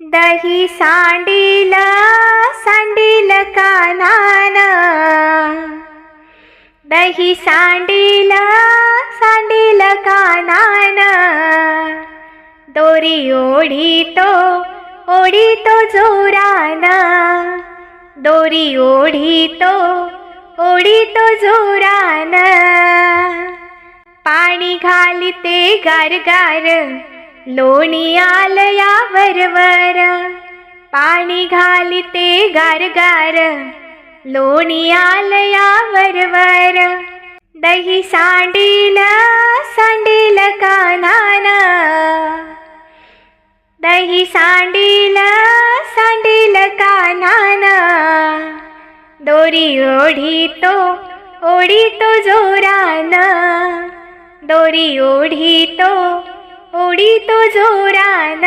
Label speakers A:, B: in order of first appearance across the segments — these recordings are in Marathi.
A: दही सांडील सांडील कानान दही सांडील सांडील कानान दोरी ओढितो ओढितो जोरान दोरी ओढितो ओढितो जोरान पाणी घालिते गारगार लोणी आलया वरवर पाणी घालिते गारगार. लोणी आलया वरवर दही सांडील सांडील कानान. दही सांडील सांडील कानान. दोरी ओढीतो ओढितो जोरान. दोरी ओढी तो जोरान.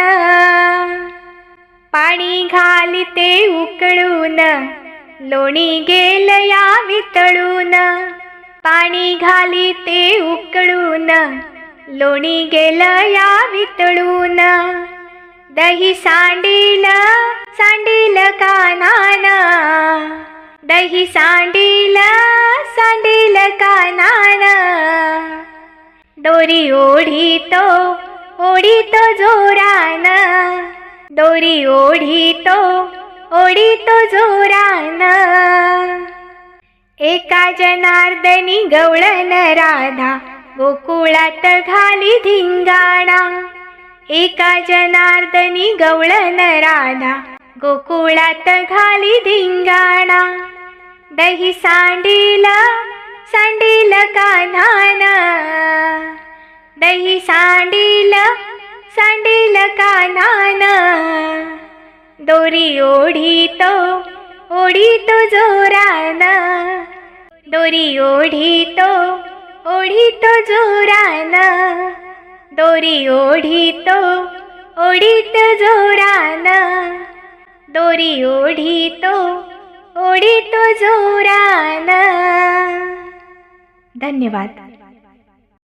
A: पाणी घालिते उकळून. लोणी गेल या वितळून. पाणी घालिते उकळून. लोणी गेल या वितळून. दही सांडील सांडील कानाना. दही सांडील सांडील कानाना. दोरी ओढी तो ओढीतो जोरान दोरी ओढीतो ओढीतो जोरान. एका जनार्दनी गवळण राधा गोकुळात घाली धिंगाणा. एका जनार्दनी गवळण राधा गोकुळात घाली धिंगाणा. दही सांडील सांडील काना दही सांडील सांडील कानाना दोरी ओढीतो ओढीतो जोरान. दोरी ओढीतो ओढीतो जोरान. दोरी ओढीतो ओढीतो जोरान. दोरी ओढीतो ओढीतो जोरान. धन्यवाद.